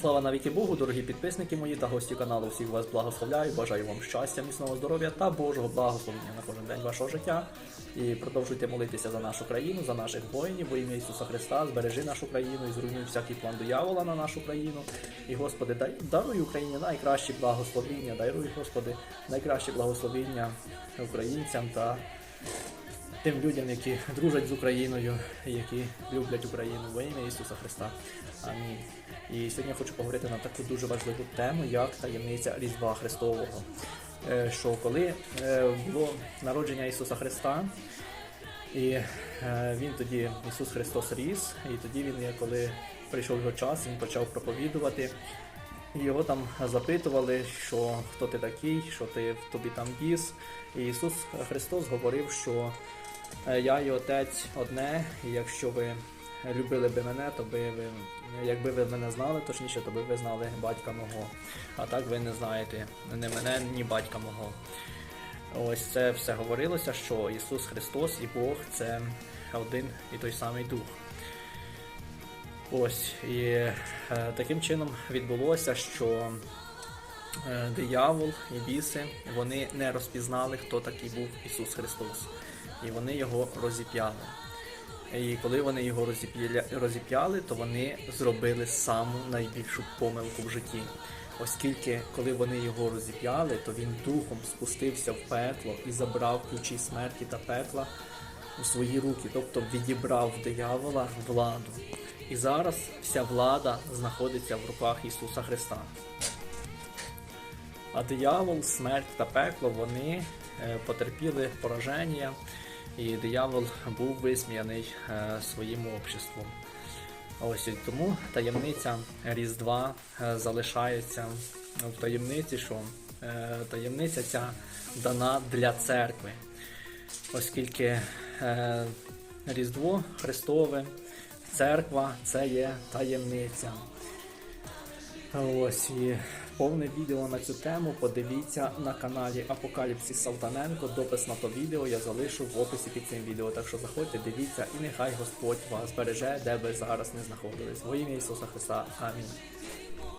Слава навіки Богу, дорогі підписники мої та гості каналу. Всіх вас благословляю. Бажаю вам щастя, міцного здоров'я та Божого благословення на кожен день вашого життя. І продовжуйте молитися за нашу країну, за наших воїнів, во ім'я Ісуса Христа. Збережи нашу країну і зруйнуй всякий план диявола на нашу країну. І Господи, дай даруй Україні найкращі благословіння, даруй, Господи, найкращі благословіння українцям та тим людям, які дружать з Україною, які люблять Україну во ім'я Ісуса Христа. Амінь. І сьогодні я хочу поговорити на таку дуже важливу тему, як таємниця Різдва Христового. Е, Що коли е, було народження Ісуса Христа, і е, він тоді, Ісус Христос ріс, і тоді він, коли прийшов його час, він почав проповідувати. Його там запитували, що хто ти такий, що ти в тобі там віз. І Ісус Христос говорив, що я і Отець одне, і якщо ви любили би мене, то би ви, якби ви мене знали, точніше, то би ви знали батька мого. А так ви не знаєте ні мене, ні батька мого. Ось це все говорилося, що Ісус Христос і Бог це один і той самий Дух. Ось і е, таким чином відбулося, що е, диявол і біси вони не розпізнали, хто такий був Ісус Христос, і вони його розіп'яли. І коли вони його розіп'яли, то вони зробили саму найбільшу помилку в житті. Оскільки, коли вони його розіп'яли, то він духом спустився в пекло і забрав ключі смерті та пекла у свої руки, тобто відібрав диявола владу. І зараз вся влада знаходиться в руках Ісуса Христа. А диявол, смерть та пекло вони е, потерпіли пораження, і диявол був висміяний е, своїм обществом. Ось тому таємниця Різдва е, залишається в таємниці, що е, таємниця ця дана для церкви, оскільки Різдво Христове, церква це є таємниця. Ось і повне відео на цю тему подивіться на каналі Апокаліпсі Салтаненко. Допис на то відео я залишу в описі під цим відео. Так що заходьте, дивіться і нехай Господь вас береже, де ви зараз не знаходились. Во ім'я Ісуса Христа. Амінь.